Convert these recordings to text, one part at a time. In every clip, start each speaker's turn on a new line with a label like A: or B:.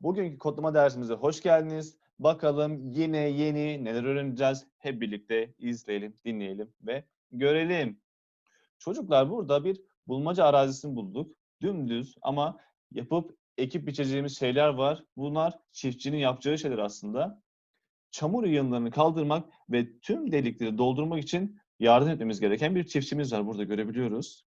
A: Bugünkü kodlama dersimize hoş geldiniz. Bakalım yine yeni neler öğreneceğiz. Hep birlikte izleyelim, dinleyelim ve görelim. Çocuklar burada bir bulmaca arazisini bulduk. Dümdüz ama yapıp ekip biçeceğimiz şeyler var. Bunlar çiftçinin yapacağı şeyler aslında. Çamur yığınlarını kaldırmak ve tüm delikleri doldurmak için yardım etmemiz gereken bir çiftçimiz var. Burada görebiliyoruz.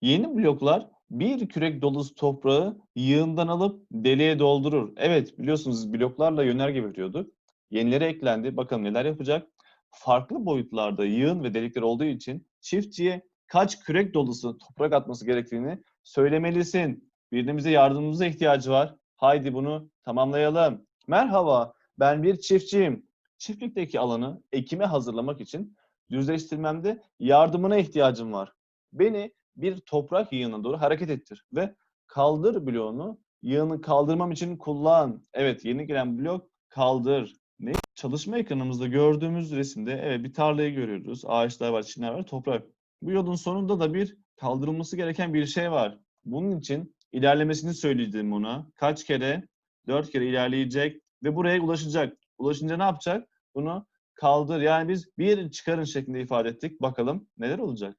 A: Yeni bloklar bir kürek dolusu toprağı yığından alıp deliğe doldurur. Evet biliyorsunuz bloklarla yönerge veriyorduk. Yenileri eklendi. Bakalım neler yapacak. Farklı boyutlarda yığın ve delikler olduğu için çiftçiye kaç kürek dolusu toprak atması gerektiğini söylemelisin. Birimize yardımımıza ihtiyacı var. Haydi bunu tamamlayalım. Merhaba, ben bir çiftçiyim. Çiftlikteki alanı ekime hazırlamak için düzleştirmemde yardımına ihtiyacım var. Beni bir toprak yığınına doğru hareket ettir ve kaldır bloğunu yığını kaldırmam için kullan. Evet yeni gelen blok kaldır. Ne? Çalışma ekranımızda gördüğümüz resimde evet bir tarlayı görüyoruz. Ağaçlar var, çimler var, toprak. Bu yolun sonunda da bir kaldırılması gereken bir şey var. Bunun için ilerlemesini söyleyeceğim ona. Kaç kere? Dört kere ilerleyecek ve buraya ulaşacak. Ulaşınca ne yapacak? Bunu kaldır. Yani biz bir çıkarın şeklinde ifade ettik. Bakalım neler olacak?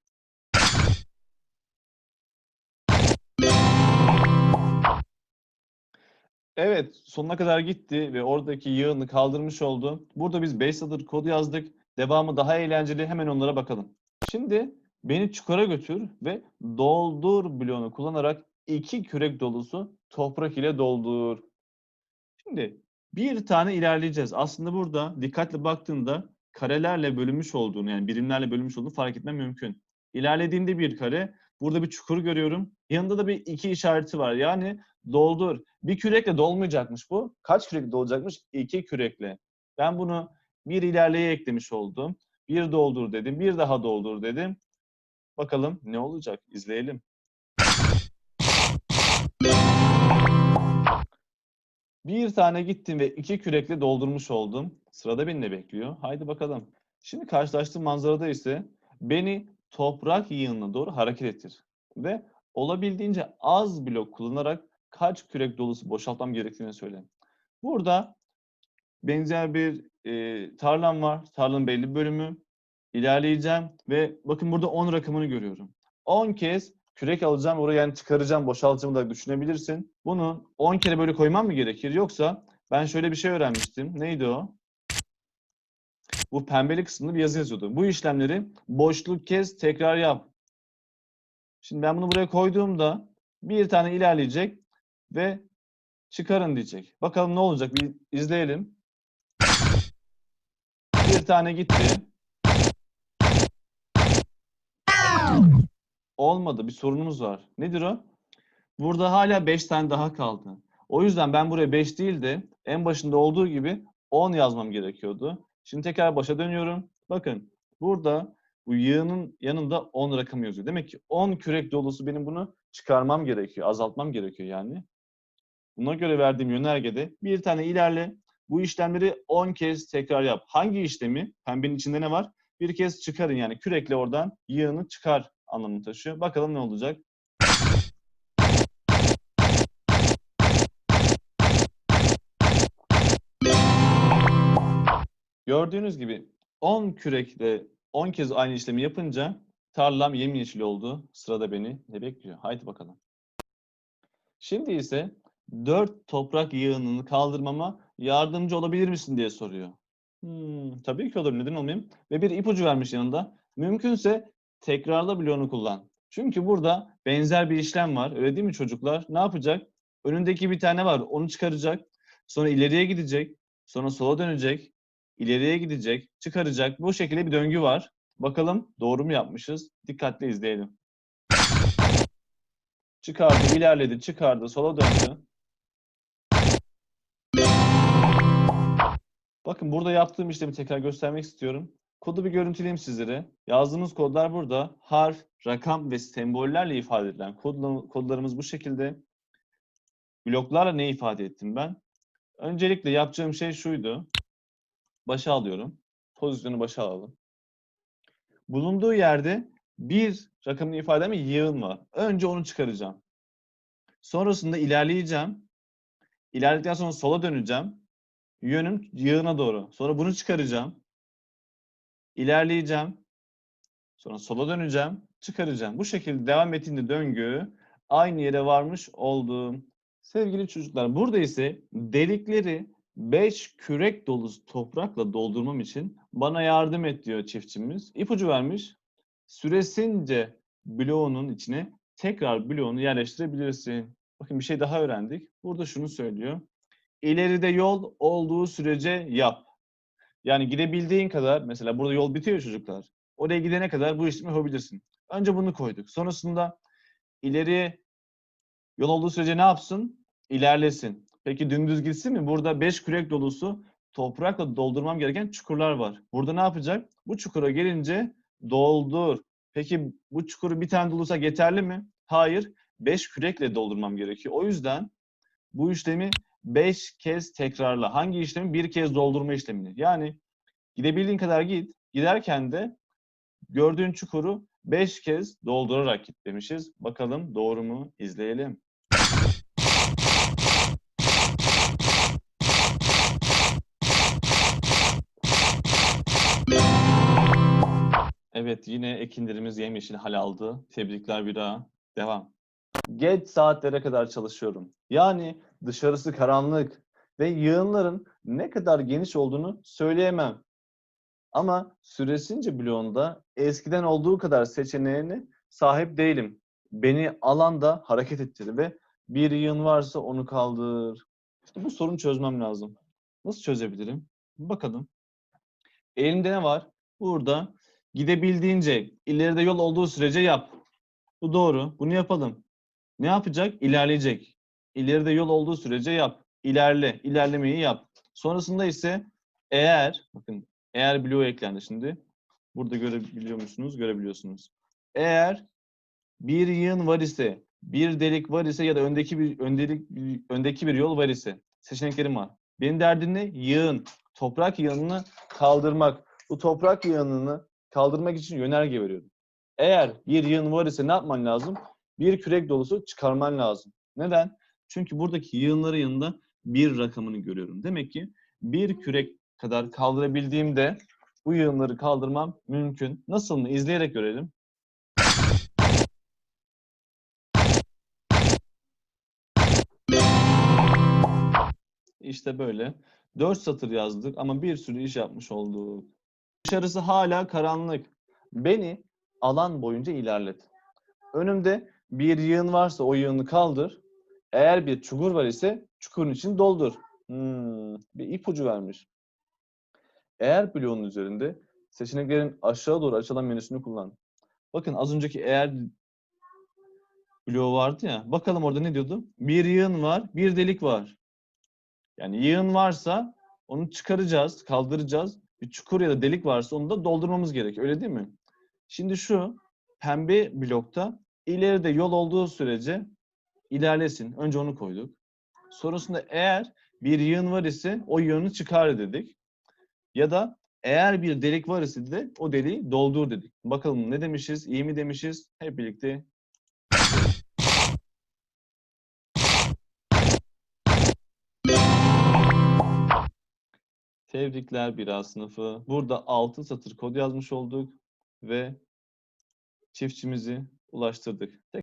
A: Evet, sonuna kadar gitti ve oradaki yığını kaldırmış oldu. Burada biz 5 satır kod yazdık. Devamı daha eğlenceli. Hemen onlara bakalım. Şimdi beni çukura götür ve doldur bloğunu kullanarak iki kürek dolusu toprak ile doldur. Şimdi bir tane ilerleyeceğiz. Aslında burada dikkatli baktığında karelerle bölünmüş olduğunu yani birimlerle bölünmüş olduğunu fark etmem mümkün. İlerlediğinde bir kare, burada bir çukur görüyorum. Yanında da bir iki işareti var. Yani doldur. Bir kürekle dolmayacakmış bu. Kaç kürekle dolacakmış? İki kürekle. Ben bunu bir ilerleye eklemiş oldum. Bir doldur dedim. Bir daha doldur dedim. Bakalım ne olacak? İzleyelim. Bir tane gittim ve iki kürekle doldurmuş oldum. Sırada beni ne bekliyor? Haydi bakalım. Şimdi karşılaştığım manzarada ise beni toprak yığınına doğru hareket ettir. Ve olabildiğince az blok kullanarak kaç kürek dolusu boşaltmam gerektiğini söyle. Burada benzer bir e, tarlam var. Tarlanın belli bir bölümü. İlerleyeceğim ve bakın burada 10 rakamını görüyorum. 10 kez kürek alacağım, oraya yani çıkaracağım, boşaltacağımı da düşünebilirsin. Bunu 10 kere böyle koymam mı gerekir? Yoksa ben şöyle bir şey öğrenmiştim. Neydi o? Bu pembeli kısmında bir yazı yazıyordu. Bu işlemleri boşluk kez tekrar yap. Şimdi ben bunu buraya koyduğumda bir tane ilerleyecek ve çıkarın diyecek. Bakalım ne olacak bir izleyelim. Bir tane gitti. Olmadı. Bir sorunumuz var. Nedir o? Burada hala 5 tane daha kaldı. O yüzden ben buraya 5 değil de en başında olduğu gibi 10 yazmam gerekiyordu. Şimdi tekrar başa dönüyorum. Bakın burada bu yığının yanında 10 rakamı yazıyor. Demek ki 10 kürek dolusu benim bunu çıkarmam gerekiyor, azaltmam gerekiyor yani. Buna göre verdiğim yönergede bir tane ilerle. Bu işlemleri 10 kez tekrar yap. Hangi işlemi? Pembenin içinde ne var? Bir kez çıkarın yani kürekle oradan yığını çıkar anlamını taşıyor. Bakalım ne olacak? Gördüğünüz gibi 10 kürekle 10 kez aynı işlemi yapınca tarlam yemyeşil oldu. Sırada beni ne bekliyor? Haydi bakalım. Şimdi ise 4 toprak yığınını kaldırmama yardımcı olabilir misin diye soruyor. Hmm, tabii ki olur. Neden olmayayım? Ve bir ipucu vermiş yanında. Mümkünse tekrarla bloğunu kullan. Çünkü burada benzer bir işlem var. Öyle değil mi çocuklar? Ne yapacak? Önündeki bir tane var. Onu çıkaracak. Sonra ileriye gidecek. Sonra sola dönecek. İleriye gidecek. Çıkaracak. Bu şekilde bir döngü var. Bakalım doğru mu yapmışız? Dikkatli izleyelim. Çıkardı, ilerledi, çıkardı, sola döndü. Bakın burada yaptığım işlemi tekrar göstermek istiyorum. Kodu bir görüntüleyeyim sizlere. Yazdığımız kodlar burada. Harf, rakam ve sembollerle ifade edilen kodla- kodlarımız bu şekilde. Bloklarla ne ifade ettim ben? Öncelikle yapacağım şey şuydu. Başa alıyorum. Pozisyonu başa alalım. Bulunduğu yerde bir rakamını ifade yığın var. Önce onu çıkaracağım. Sonrasında ilerleyeceğim. İlerledikten sonra sola döneceğim. Yönüm yığına doğru. Sonra bunu çıkaracağım. İlerleyeceğim. Sonra sola döneceğim. Çıkaracağım. Bu şekilde devam ettiğinde döngü aynı yere varmış oldum. Sevgili çocuklar burada ise delikleri 5 kürek dolusu toprakla doldurmam için bana yardım et diyor çiftçimiz. İpucu vermiş. Süresince bloğunun içine tekrar bloğunu yerleştirebilirsin. Bakın bir şey daha öğrendik. Burada şunu söylüyor. İleride yol olduğu sürece yap. Yani gidebildiğin kadar mesela burada yol bitiyor çocuklar. Oraya gidene kadar bu işlemi yapabilirsin. Önce bunu koyduk. Sonrasında ileri yol olduğu sürece ne yapsın? İlerlesin. Peki dümdüz gitsin mi? Burada 5 kürek dolusu toprakla doldurmam gereken çukurlar var. Burada ne yapacak? Bu çukura gelince doldur. Peki bu çukuru bir tane dolursak yeterli mi? Hayır. 5 kürekle doldurmam gerekiyor. O yüzden bu işlemi 5 kez tekrarla. Hangi işlemi? Bir kez doldurma işlemini. Yani gidebildiğin kadar git. Giderken de gördüğün çukuru 5 kez doldurarak git demişiz. Bakalım doğru mu? İzleyelim. Evet yine ekinlerimiz yemyeşil hal aldı. Tebrikler bir daha. Devam. Geç saatlere kadar çalışıyorum. Yani dışarısı karanlık ve yığınların ne kadar geniş olduğunu söyleyemem. Ama süresince bloğunda eskiden olduğu kadar seçeneğine sahip değilim. Beni alanda hareket ettir ve bir yığın varsa onu kaldır. İşte bu sorunu çözmem lazım. Nasıl çözebilirim? Bakalım. Elimde ne var? Burada gidebildiğince ileride yol olduğu sürece yap. Bu doğru. Bunu yapalım. Ne yapacak? İlerleyecek. İleride yol olduğu sürece yap. İlerle. İlerlemeyi yap. Sonrasında ise eğer bakın eğer bloğu eklendi şimdi. Burada görebiliyor musunuz? Görebiliyorsunuz. Eğer bir yığın var ise, bir delik var ise ya da öndeki bir öndelik öndeki bir yol var ise seçeneklerim var. Benim derdim ne? Yığın. Toprak yığınını kaldırmak. Bu toprak yığınını kaldırmak için yönerge veriyorum. Eğer bir yığın var ise ne yapman lazım? Bir kürek dolusu çıkarman lazım. Neden? Çünkü buradaki yığınların yanında bir rakamını görüyorum. Demek ki bir kürek kadar kaldırabildiğimde bu yığınları kaldırmam mümkün. Nasıl mı? İzleyerek görelim. İşte böyle. Dört satır yazdık ama bir sürü iş yapmış olduk. Dışarısı hala karanlık. Beni alan boyunca ilerlet. Önümde bir yığın varsa o yığını kaldır. Eğer bir çukur var ise çukurun için doldur. Hmm, bir ipucu vermiş. Eğer bloğun üzerinde seçeneklerin aşağı doğru açılan menüsünü kullan. Bakın az önceki eğer bloğu vardı ya. Bakalım orada ne diyordu? Bir yığın var, bir delik var. Yani yığın varsa onu çıkaracağız, kaldıracağız. Bir çukur ya da delik varsa onu da doldurmamız gerekiyor. Öyle değil mi? Şimdi şu pembe blokta ileride yol olduğu sürece ilerlesin. Önce onu koyduk. Sonrasında eğer bir yığın var ise o yığını çıkar dedik. Ya da eğer bir delik var ise de o deliği doldur dedik. Bakalım ne demişiz, iyi mi demişiz? Hep birlikte Tebrikler bir sınıfı. Burada 6 satır kod yazmış olduk ve çiftçimizi ulaştırdık.